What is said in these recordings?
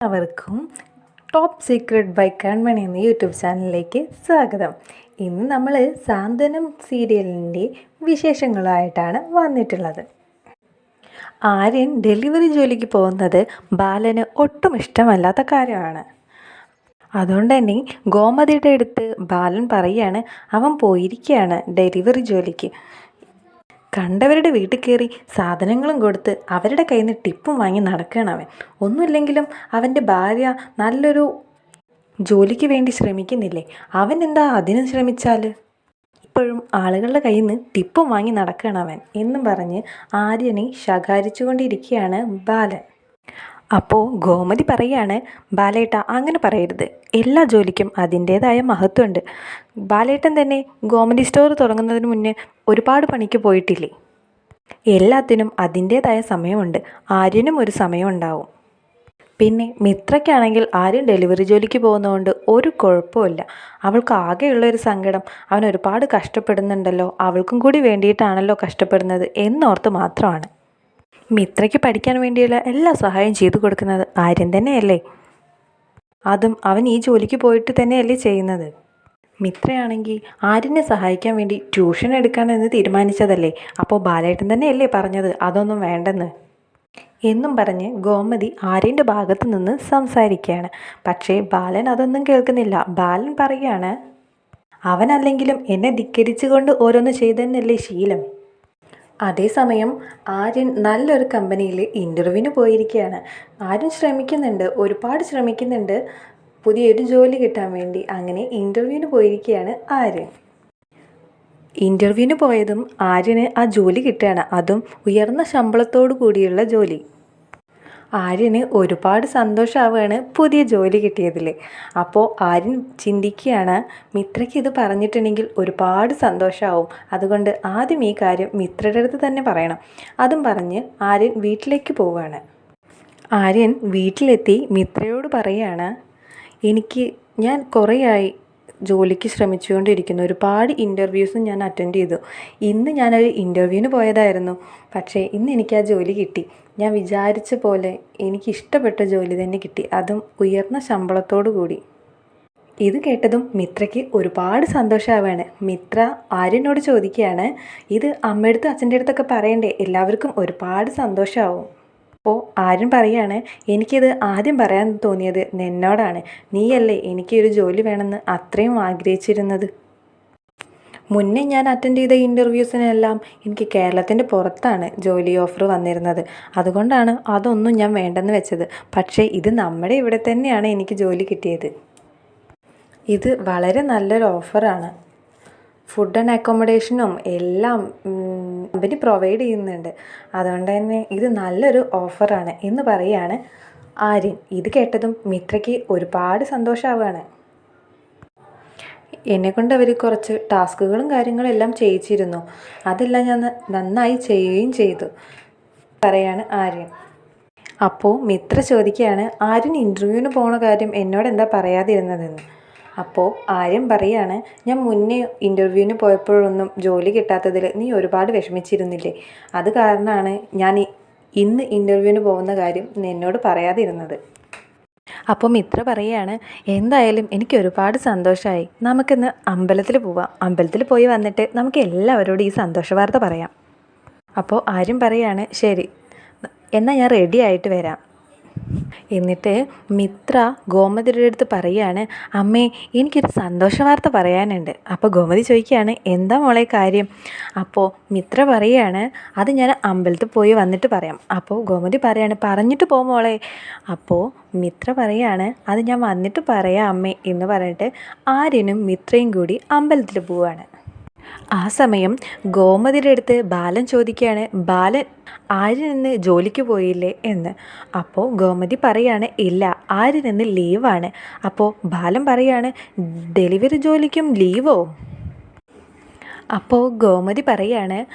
എല്ലാവർക്കും top secret by കൺമണി എന്ന YouTube ചാനലിലേക്ക് സ്വാഗതം. ഇന്ന് നമ്മൾ സാന്ത്വനം സീരിയലിന്റെ വിശേഷങ്ങളായിട്ടാണ് വന്നിട്ടുള്ളത്. ആര്യൻ ഡെലിവറി ജോലിക്ക് പോകുന്നത് ബാലന് ഒട്ടും ഇഷ്ടമല്ലാത്ത കാര്യമാണ്. അതുകൊണ്ട് തന്നെ ഗോമതിയുടെ അടുത്ത് ബാലൻ പറയുകയാണ് അവൻ പോയിരിക്കുകയാണ് ഡെലിവറി ജോലിക്ക്. കണ്ടവരുടെ വീട്ടിൽ കയറി സാധനങ്ങളും കൊടുത്ത് അവരുടെ കയ്യിൽ നിന്ന് ടിപ്പും വാങ്ങി നടക്കുകയാണ് അവൻ. ഒന്നുമില്ലെങ്കിലും അവന്റെ ഭാര്യ നല്ലൊരു ജോലിക്ക് വേണ്ടി ശ്രമിക്കുന്നില്ലേ? അവൻ എന്താ അതിനും ശ്രമിച്ചാൽ? ഇപ്പോഴും ആളുകളുടെ കയ്യിൽ നിന്ന് ടിപ്പും വാങ്ങി നടക്കുകയാണ് അവൻ എന്നും പറഞ്ഞ് ആര്യനെ ശകാരിച്ചുകൊണ്ടിരിക്കുകയാണ് ബാലൻ. അപ്പോൾ ഗോമതി പറയാണ് ബാലേട്ട അങ്ങനെ പറയരുത്. എല്ലാ ജോലിക്കും അതിന്റേതായ മഹത്വമുണ്ട്. ബാലേട്ടൻ തന്നെ ഗോമതി സ്റ്റോർ തുടങ്ങുന്നതിന് മുന്നേ ഒരുപാട് പണിക്ക് പോയിട്ടില്ലേ? എല്ലാത്തിനും അതിന്റേതായ സമയമുണ്ട്. ആര്യനും ഒരു സമയമുണ്ടാവും പിന്നെ മിത്രയ്ക്കാണെങ്കിൽ ആരും ഡെലിവറി ജോലിക്ക് പോകുന്നതുകൊണ്ട് ഒരു കുഴപ്പമില്ല അവൾക്ക് ആകെയുള്ള ഒരു സങ്കടം അവൻ ഒരുപാട് കഷ്ടപ്പെടുന്നുണ്ടല്ലോ അവൾക്കും കൂടി വേണ്ടിയിട്ടാണല്ലോ കഷ്ടപ്പെടുന്നത് എന്നോർത്ത് മാത്രമാണ്. മിത്രയ്ക്ക് പഠിക്കാൻ വേണ്ടിയുള്ള എല്ലാ സഹായം ചെയ്തു കൊടുക്കുന്നത് ആര്യൻ തന്നെയല്ലേ? അതും അവൻ ഈ ജോലിക്ക് പോയിട്ട് തന്നെയല്ലേ ചെയ്യുന്നത്. മിത്രയാണെങ്കിൽ ആര്യനെ സഹായിക്കാൻ വേണ്ടി ട്യൂഷൻ എടുക്കാനെന്ന് തീരുമാനിച്ചതല്ലേ? അപ്പോൾ ബാലേട്ടൻ തന്നെയല്ലേ പറഞ്ഞത് അതൊന്നും വേണ്ടെന്ന്. എന്നും പറഞ്ഞ് ഗോമതി ആര്യന്റെ ഭാഗത്ത് നിന്ന് സംസാരിക്കുകയാണ്. പക്ഷേ ബാലൻ അതൊന്നും കേൾക്കുന്നില്ല. ബാലൻ പറയുകയാണ് അവനല്ലെങ്കിലും എന്നെ ധിക്കരിച്ചുകൊണ്ട് ഓരോന്ന് ചെയ്തെന്നല്ലേ ശീലം? അതേസമയം ആര്യൻ നല്ലൊരു കമ്പനിയിൽ ഇന്റർവ്യൂവിന് പോയിരിക്കുകയാണ് ആര്യൻ ശ്രമിക്കുന്നുണ്ട് ഒരുപാട് ശ്രമിക്കുന്നുണ്ട്. പുതിയൊരു ജോലി കിട്ടാൻ വേണ്ടി അങ്ങനെ ഇന്റർവ്യൂവിന് പോയിരിക്കുകയാണ് ആര്യൻ. ഇന്റർവ്യൂവിന് പോയതും ആര്യന് ആ ജോലി കിട്ടുകയാണ്. അതും ഉയർന്ന ശമ്പളത്തോടു കൂടിയുള്ള ജോലി. ആര്യന് ഒരുപാട് സന്തോഷമാവുകയാണ് പുതിയ ജോലി കിട്ടിയതിൽ അപ്പോൾ ആര്യൻ ചിന്തിക്കുകയാണ് മിത്രയ്ക്ക് ഇത് പറഞ്ഞിട്ടുണ്ടെങ്കിൽ ഒരുപാട് സന്തോഷമാവും അതുകൊണ്ട് ആദ്യം ഈ കാര്യം മിത്രയുടെ അടുത്ത് തന്നെ പറയണം. അതും പറഞ്ഞ് ആര്യൻ വീട്ടിലേക്ക് പോവുകയാണ്. ആര്യൻ വീട്ടിലെത്തി മിത്രയോട് പറയുകയാണ് എനിക്ക് ഞാൻ കുറേയായി ജോലിക്ക് ശ്രമിച്ചുകൊണ്ടിരിക്കുന്നു. ഒരുപാട് ഇന്റർവ്യൂസും ഞാൻ അറ്റൻഡ് ചെയ്തു. ഇന്ന് ഞാനൊരു ഇന്റർവ്യൂവിന് പോയതായിരുന്നു. പക്ഷേ ഇന്ന് എനിക്ക് ആ ജോലി കിട്ടി. ഞാൻ വിചാരിച്ച പോലെ എനിക്ക് ഇഷ്ടപ്പെട്ട ജോലി തന്നെ കിട്ടി. അതും ഉയർന്ന ശമ്പളത്തോടു കൂടി. ഇത് കേട്ടതും മിത്രയ്ക്ക് ഒരുപാട് സന്തോഷമാവാണ് മിത്ര ആര്യനോട് ചോദിക്കുകയാണ് ഇത് അമ്മയടുത്തും അച്ഛന്റെ അടുത്തൊക്കെ പറയണ്ടേ? എല്ലാവർക്കും ഒരുപാട് സന്തോഷമാവും അപ്പോൾ ആര്യൻ പറയാണ് എനിക്കിത് ആദ്യം പറയാൻ തോന്നിയത് നിന്നോടാണ്. നീയല്ലേ എനിക്കൊരു ജോലി വേണമെന്ന് അത്രയും ആഗ്രഹിച്ചിരുന്നത്? മുന്നേ ഞാൻ അറ്റൻഡ് ചെയ്ത ഇന്റർവ്യൂസിനെല്ലാം എനിക്ക് കേരളത്തിന്റെ പുറത്താണ് ജോലി ഓഫർ വന്നിരുന്നത്. അതുകൊണ്ടാണ് അതൊന്നും ഞാൻ വേണ്ടെന്ന് വെച്ചത്. പക്ഷേ ഇത് നമ്മുടെ ഇവിടെ തന്നെയാണ് എനിക്ക് ജോലി കിട്ടിയത്. ഇത് വളരെ നല്ലൊരു ഓഫറാണ് ഫുഡ് ആൻഡ് അക്കോമഡേഷനും എല്ലാം കമ്പനി പ്രൊവൈഡ് ചെയ്യുന്നുണ്ട്. അതുകൊണ്ട് തന്നെ ഇത് നല്ലൊരു ഓഫറാണ് എന്ന് പറയുകയാണ് ആര്യൻ. ഇത് കേട്ടതും മിത്രയ്ക്ക് ഒരുപാട് സന്തോഷമാവുകയാണ് എന്നെക്കൊണ്ട് അവർ കുറച്ച് ടാസ്കുകളും കാര്യങ്ങളും എല്ലാം ചെയ്യിച്ചിരുന്നു. അതെല്ലാം ഞാൻ നന്നായി ചെയ്യുകയും ചെയ്തു പറയാണ് ആര്യൻ. അപ്പോൾ മിത്ര ചോദിക്കുകയാണ് ആര്യൻ ഇന്റർവ്യൂവിന് പോണ കാര്യം എന്നോട് എന്താ പറയാതിരുന്നതെന്ന്? അപ്പോൾ ആര്യം പറയാണ് ഞാൻ മുന്നേ ഇന്റർവ്യൂവിന് പോയപ്പോഴൊന്നും ജോലി കിട്ടാത്തതിൽ നീ ഒരുപാട് വിഷമിച്ചിരുന്നില്ലേ? അത് കാരണമാണ് ഞാൻ ഇന്ന് ഇന്റർവ്യൂവിന് പോകുന്ന കാര്യം എന്നോട് പറയാതിരുന്നത്. അപ്പോൾ മിത്ര പറയാണ്. എന്തായാലും എനിക്ക് ഒരുപാട് സന്തോഷമായി നമുക്കിന്ന് അമ്പലത്തിൽ പോവാം. അമ്പലത്തിൽ പോയി വന്നിട്ട് നമുക്ക് എല്ലാവരോടും ഈ സന്തോഷവാർത്ത പറയാം. അപ്പോൾ ആരും പറയാണ് ശരി. എന്നാൽ ഞാൻ റെഡി ആയിട്ട് വരാം. എന്നിട്ട് മിത്ര ഗോമതിയുടെ അടുത്ത് പറയുകയാണ് അമ്മേ എനിക്കൊരു സന്തോഷ വാർത്ത പറയാനുണ്ട്. അപ്പോൾ ഗോമതി ചോദിക്കുകയാണ് എന്താ മോളെ കാര്യം? അപ്പോൾ മിത്ര പറയുകയാണ് അത് ഞാൻ അമ്പലത്തിൽ പോയി വന്നിട്ട് പറയാം. അപ്പോൾ ഗോമതി പറയാണ് പറഞ്ഞിട്ട് പോ മോളെ. അപ്പോൾ മിത്ര പറയാണ് അത് ഞാൻ വന്നിട്ട് പറയാം അമ്മേ എന്ന് പറഞ്ഞിട്ട് ആര്യനും മിത്രയും കൂടി അമ്പലത്തിൽ പോവുകയാണ് ആ സമയം ഗോമതിയുടെ അടുത്ത് ബാലൻ ചോദിക്കുകയാണ് ബാലൻ ആരിൽ നിന്ന് ജോലിക്ക് പോയില്ലേ? എന്ന്. അപ്പോൾ ഗോമതി പറയാണ് ഇല്ല ആരിൽ നിന്ന് ലീവാണ്. അപ്പോൾ ബാലൻ പറയാണ് ഡെലിവറി ജോലിക്കും ലീവോ? അപ്പോൾ ഗോമതി പറയാണ്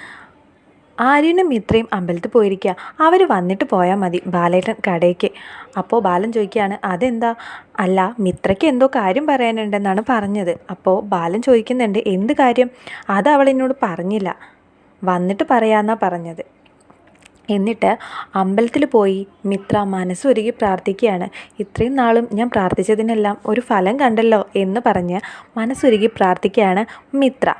ആര്യനും മിത്രയും അമ്പലത്തിൽ പോയിരിക്കുക അവർ വന്നിട്ട് പോയാൽ മതി ബാലേട്ടൻ കടയ്ക്ക് അപ്പോൾ ബാലൻ ചോദിക്കുകയാണ് അതെന്താ? അല്ല മിത്രയ്ക്ക് എന്തോ കാര്യം പറയാനുണ്ടെന്നാണ് പറഞ്ഞത്. അപ്പോൾ ബാലൻ ചോദിക്കുന്നുണ്ട് എന്ത് കാര്യം? അത് അവൾ പറഞ്ഞില്ല. വന്നിട്ട് പറയാമെന്നാണ് പറഞ്ഞത്. എന്നിട്ട് അമ്പലത്തിൽ പോയി മിത്ര മനസ്സൊരുക്കി പ്രാർത്ഥിക്കുകയാണ്. ഇത്രയും നാളും ഞാൻ പ്രാർത്ഥിച്ചതിനെല്ലാം ഒരു ഫലം കണ്ടല്ലോ എന്ന് പറഞ്ഞ് മനസ്സൊരുക്കി പ്രാർത്ഥിക്കുകയാണ് മിത്ര.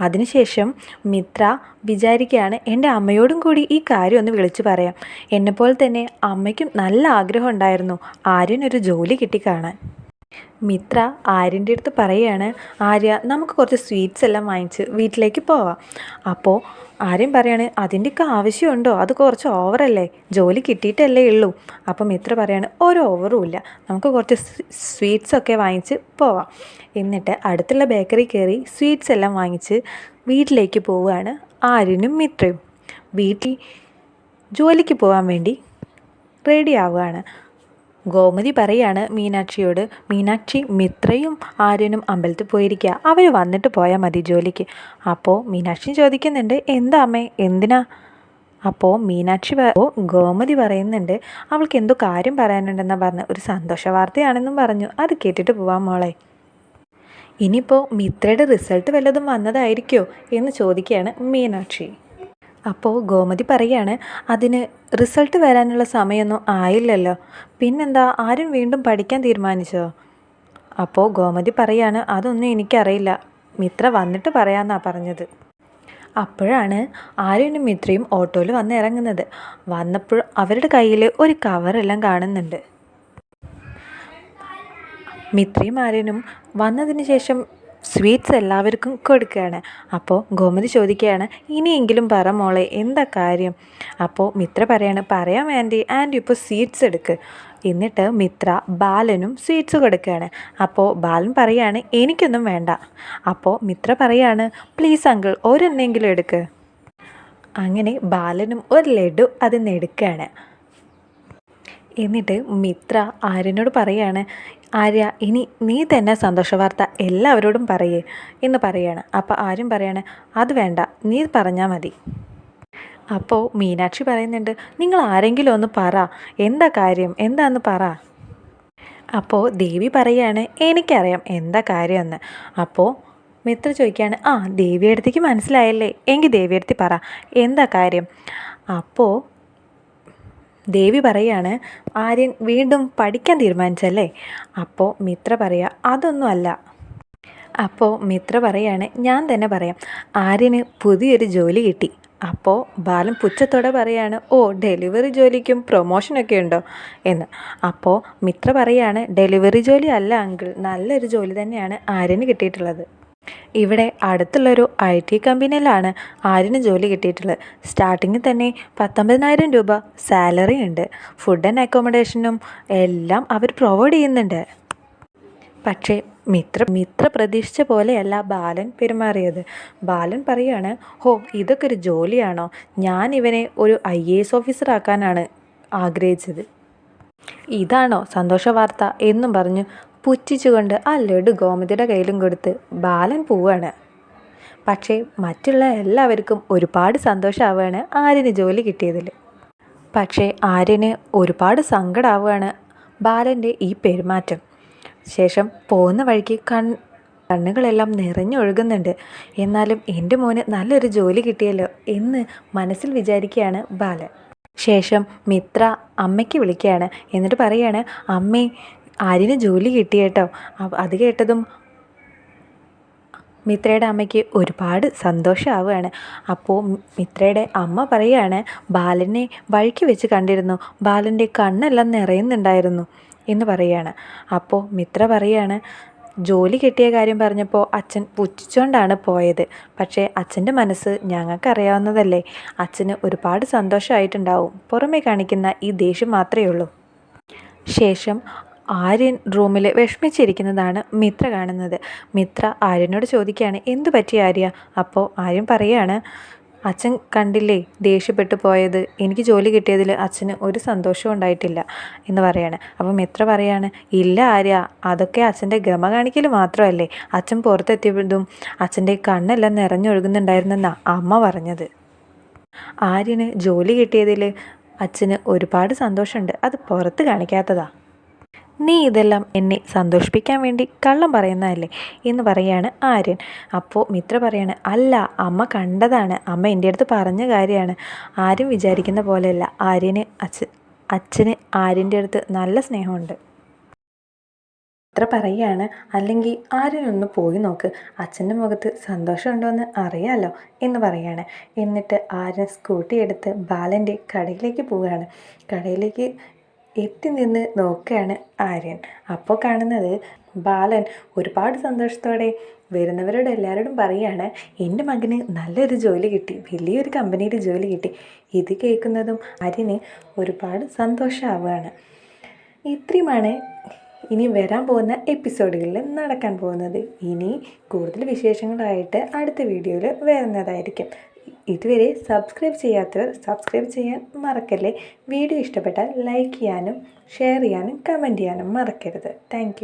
അതിനുശേഷം മിത്ര വിചാരിക്കുകയാണ് എന്റെ അമ്മയോടും കൂടി ഈ കാര്യം ഒന്ന് വിളിച്ചു പറയാം. എന്നെപ്പോലെ തന്നെ അമ്മയ്ക്കും നല്ല ആഗ്രഹം ഉണ്ടായിരുന്നു ആര്യനൊരു ജോലി കിട്ടിക്കാണാൻ. മിത്ര ആര്യന്റെ അടുത്ത് പറയുകയാണ് ആര്യ നമുക്ക് കുറച്ച് സ്വീറ്റ്സ് എല്ലാം വാങ്ങിച്ച് വീട്ടിലേക്ക് പോവാം. അപ്പോൾ ആര്യൻ പറയാണ് അതിന്റെയൊക്കെ ആവശ്യമുണ്ടോ? അത് കുറച്ച് ഓവറല്ലേ? ജോലി കിട്ടിയിട്ടല്ലേ ഉള്ളൂ. അപ്പം മിത്ര പറയാണ് ഒരു ഓവറും ഇല്ല. നമുക്ക് കുറച്ച് സ്വീറ്റ്സ് ഒക്കെ വാങ്ങിച്ച് പോവാം. എന്നിട്ട് അടുത്തുള്ള ബേക്കറി കയറി സ്വീറ്റ്സ് എല്ലാം വാങ്ങിച്ച് വീട്ടിലേക്ക് പോവുകയാണ് ആര്യനും മിത്രയും. വീട്ടിൽ ജോലിക്ക് പോകാൻ വേണ്ടി റെഡി ആവുകയാണ്. ഗോമതി പറയാണ് മീനാക്ഷിയോട് മീനാക്ഷി മിത്രയും ആര്യനും അമ്പലത്തിൽ പോയിരിക്കുക അവർ വന്നിട്ട് പോയാൽ മതി ജോലിക്ക്. അപ്പോൾ മീനാക്ഷി ചോദിക്കുന്നുണ്ട് എന്താ അമ്മേ എന്തിനാ? അപ്പോൾ മീനാക്ഷി അപ്പോൾ ഗോമതി പറയുന്നുണ്ട് അവൾക്ക് എന്തോ കാര്യം പറയാനുണ്ടെന്നാണ് പറഞ്ഞ്. ഒരു സന്തോഷ വാർത്തയാണെന്നും പറഞ്ഞു. അത് കേട്ടിട്ട് പോവാം മോളെ. ഇനിയിപ്പോൾ മിത്രയുടെ റിസൾട്ട് വല്ലതും വന്നതായിരിക്കോ എന്ന് ചോദിക്കുകയാണ് മീനാക്ഷി. അപ്പോൾ ഗോമതി പറയാണ് അതിന് റിസൾട്ട് വരാനുള്ള സമയമൊന്നും ആയില്ലല്ലോ. പിന്നെന്താ ആരും വീണ്ടും പഠിക്കാൻ തീരുമാനിച്ചോ? അപ്പോൾ ഗോമതി പറയാണ് അതൊന്നും എനിക്കറിയില്ല. മിത്ര വന്നിട്ട് പറയാമെന്നാണ് പറഞ്ഞത്. അപ്പോഴാണ് ആര്യനും മിത്രയും ഓട്ടോയിൽ വന്ന് ഇറങ്ങുന്നത്. വന്നപ്പോൾ അവരുടെ കയ്യിൽ ഒരു കവറെല്ലാം കാണുന്നുണ്ട്. മിത്രയും ആര്യനും വന്നതിന് ശേഷം സ്വീറ്റ്സ് എല്ലാവർക്കും കൊടുക്കുകയാണ്. അപ്പോൾ ഗോമതി ചോദിക്കുകയാണ് ഇനിയെങ്കിലും പറ മോളെ എന്താ കാര്യം? അപ്പോൾ മിത്ര പറയാണ് പറയാം ആന്റി ആന്റി ഇപ്പോൾ സ്വീറ്റ്സ് എടുക്ക്. എന്നിട്ട് മിത്ര ബാലനും സ്വീറ്റ്സ് കൊടുക്കുകയാണ്. അപ്പോൾ ബാലൻ പറയാണ് എനിക്കൊന്നും വേണ്ട. അപ്പോൾ മിത്ര പറയാണ് പ്ലീസ് അങ്കിൾ ഒരെണ്ണെങ്കിലും എടുക്ക്. അങ്ങനെ ബാലനും ഒരു ലഡു അതിൽ നിന്ന് എടുക്കുകയാണ്. എന്നിട്ട് മിത്ര ആര്യനോട് പറയാണ് ആര്യ ഇനി നീ തന്നെ സന്തോഷ വാർത്ത എല്ലാവരോടും പറയേ എന്ന് പറയാണ്. അപ്പോൾ ആരും പറയാണ് അത് വേണ്ട നീ പറഞ്ഞാൽ മതി. അപ്പോൾ മീനാക്ഷി പറയുന്നുണ്ട് നിങ്ങൾ ആരെങ്കിലും ഒന്ന് പറ എന്താ കാര്യം എന്താന്ന് പറ. അപ്പോൾ ദേവി പറയാണ് എനിക്കറിയാം എന്താ കാര്യമെന്ന്. അപ്പോൾ മിത്ര ചോദിക്കുകയാണ് ആ ദേവിയടുത്തേക്ക് മനസ്സിലായല്ലേ? എങ്കിൽ ദേവിയടുത്തി പറ എന്താ കാര്യം? അപ്പോൾ ദേവി പറയാണ് ആര്യൻ വീണ്ടും പഠിക്കാൻ തീരുമാനിച്ചല്ലേ? അപ്പോൾ മിത്ര പറയുക അതൊന്നുമല്ല. അപ്പോൾ മിത്ര പറയാണ് ഞാൻ തന്നെ പറയാം. ആര്യന് പുതിയൊരു ജോലി കിട്ടി. അപ്പോൾ ബാലൻ പുച്ഛത്തോടെ പറയാണ് ഓ ഡെലിവറി ജോലിക്കും പ്രൊമോഷനൊക്കെ ഉണ്ടോ? എന്ന്. അപ്പോൾ മിത്ര പറയാണ് ഡെലിവറി ജോലി അല്ല അങ്കിൾ നല്ലൊരു ജോലി തന്നെയാണ് ആര്യന് കിട്ടിയിട്ടുള്ളത്. ഇവിടെ അടുത്തുള്ളൊരു ഐ ടി കമ്പനിയിലാണ് ആര്യന് ജോലി കിട്ടിയിട്ടുള്ളത്. സ്റ്റാർട്ടിങ്ങിൽ തന്നെ പത്തൊമ്പതിനായിരം രൂപ സാലറി ഉണ്ട്. ഫുഡ് ആൻഡ് അക്കോമഡേഷനും എല്ലാം അവർ പ്രൊവൈഡ് ചെയ്യുന്നുണ്ട്. പക്ഷേ മിത്ര മിത്ര പ്രതീക്ഷിച്ച പോലെയല്ല ബാലൻ പെരുമാറിയത്. ബാലൻ പറയാണ് ഹോ ഇതൊക്കെ ഒരു ജോലിയാണോ? ഞാൻ ഇവനെ ഒരു ഐ എ എസ് ഓഫീസറാക്കാനാണ് ആഗ്രഹിച്ചത്. ഇതാണോ സന്തോഷ വാർത്ത എന്നും പറഞ്ഞു പുച്ഛിച്ചുകൊണ്ട് ആ ലഡു ഗോമതിയുടെ കയ്യിലും കൊടുത്ത് ബാലൻ പോവുകയാണ് പക്ഷേ മറ്റുള്ള എല്ലാവർക്കും ഒരുപാട് സന്തോഷമാവുകയാണ് ആര്യന് ജോലി കിട്ടിയതിൽ പക്ഷേ ആര്യന് ഒരുപാട് സങ്കടമാവുകയാണ് ബാലന്റെ ഈ പെരുമാറ്റം. ശേഷം പോകുന്ന വഴിക്ക് കൺ കണ്ണുകളെല്ലാം നിറഞ്ഞൊഴുകുന്നുണ്ട്. എന്നാലും എന്റെ മോന് നല്ലൊരു ജോലി കിട്ടിയല്ലോ എന്ന് മനസ്സിൽ വിചാരിക്കുകയാണ് ബാലൻ. ശേഷം മിത്ര അമ്മയ്ക്ക് വിളിക്കുകയാണ്. എന്നിട്ട് പറയാണ് അമ്മേ ആര്യന് ജോലി കിട്ടി കേട്ടോ. അത് കേട്ടതും മിത്രയുടെ അമ്മയ്ക്ക് ഒരുപാട് സന്തോഷമാവുകയാണ് അപ്പോൾ മിത്രയുടെ അമ്മ പറയുകയാണ് ബാലനെ വഴിക്ക് വെച്ച് കണ്ടിരുന്നു. ബാലന്റെ കണ്ണെല്ലാം നിറയുന്നുണ്ടായിരുന്നു എന്ന് പറയുകയാണ്. അപ്പോൾ മിത്ര പറയുകയാണ് ജോലി കിട്ടിയ കാര്യം പറഞ്ഞപ്പോൾ അച്ഛൻ പുച്ഛിച്ചുകൊണ്ടാണ് പോയത്. പക്ഷേ അച്ഛന്റെ മനസ്സ് ഞങ്ങൾക്കറിയാവുന്നതല്ലേ. അച്ഛന് ഒരുപാട് സന്തോഷമായിട്ടുണ്ടാവും പുറമേ കാണിക്കുന്ന ഈ ദേഷ്യം മാത്രമേ ഉള്ളൂ. ശേഷം ആര്യൻ റൂമിൽ വിഷമിച്ചിരിക്കുന്നതാണ് മിത്ര കാണുന്നത്. മിത്ര ആര്യനോട് ചോദിക്കുകയാണ് എന്തു പറ്റി ആര്യ? അപ്പോൾ ആര്യൻ പറയുകയാണ് അച്ഛൻ കണ്ടില്ലേ ദേഷ്യപ്പെട്ടു പോയത്? എനിക്ക് ജോലി കിട്ടിയതിൽ അച്ഛന് ഒരു സന്തോഷവും ഉണ്ടായിട്ടില്ല എന്ന് പറയാണ്. അപ്പം മിത്ര പറയാണ് ഇല്ല ആര്യ അതൊക്കെ അച്ഛന്റെ ഗമ കാണിക്കൽ മാത്രമല്ലേ. അച്ഛൻ പുറത്തെത്തിയതും അച്ഛന്റെ കണ്ണെല്ലാം നിറഞ്ഞൊഴുകുന്നുണ്ടായിരുന്നെന്നാണ് അമ്മ പറഞ്ഞത്. ആര്യന് ജോലി കിട്ടിയതിൽ അച്ഛന് ഒരുപാട് സന്തോഷമുണ്ട്. അത് പുറത്ത് കാണിക്കാത്തതാണ് നീ ഇതെല്ലാം എന്നെ സന്തോഷിപ്പിക്കാൻ വേണ്ടി കള്ളം പറയുന്നതല്ലേ എന്ന് പറയാണ് ആര്യൻ. അപ്പോൾ മിത്ര പറയാണ് അല്ല അമ്മ കണ്ടതാണ്. അമ്മ എന്റെ അടുത്ത് പറഞ്ഞ കാര്യമാണ്. ആരും വിചാരിക്കുന്ന പോലെയല്ല. ആര്യന് അച്ഛ അച്ഛന് ആര്യന്റെ അടുത്ത് നല്ല സ്നേഹമുണ്ട്. അത്ര പറയുകയാണ് അല്ലെങ്കിൽ ആര്യനൊന്ന് പോയി നോക്ക്. അച്ഛന്റെ മുഖത്ത് സന്തോഷമുണ്ടോയെന്ന് അറിയാലോ എന്ന് പറയാണ്. എന്നിട്ട് ആര്യൻ സ്കൂട്ടി എടുത്ത് ബാലന്റെ കടയിലേക്ക് പോവുകയാണ്. കടയിലേക്ക് എത്തി നിന്ന് നോക്കുകയാണ് ആര്യൻ. അപ്പോൾ കാണുന്നത് ബാലൻ ഒരുപാട് സന്തോഷത്തോടെ വരുന്നവരോട് എല്ലാവരോടും പറയുകയാണ് എന്റെ മകന് നല്ലൊരു ജോലി കിട്ടി വലിയൊരു കമ്പനിയിൽ ജോലി കിട്ടി. ഇത് കേൾക്കുന്നതും ആര്യന് ഒരുപാട് സന്തോഷമാവുകയാണ് ഇത്രയുമാണ് ഇനി വരാൻ പോകുന്ന എപ്പിസോഡുകളിൽ നടക്കാൻ പോകുന്നത്. ഇനി കൂടുതൽ വിശേഷങ്ങളായിട്ട് അടുത്ത വീഡിയോയിൽ വരുന്നതായിരിക്കും. ഇതുവരെ സബ്സ്ക്രൈബ് ചെയ്യാത്തവർ സബ്സ്ക്രൈബ് ചെയ്യാൻ മറക്കല്ലേ? വീഡിയോ ഇഷ്ടപ്പെട്ടാൽ ലൈക്ക് ചെയ്യാനും ഷെയർ ചെയ്യാനും കമന്റ് ചെയ്യാനും മറക്കരുത്. താങ്ക്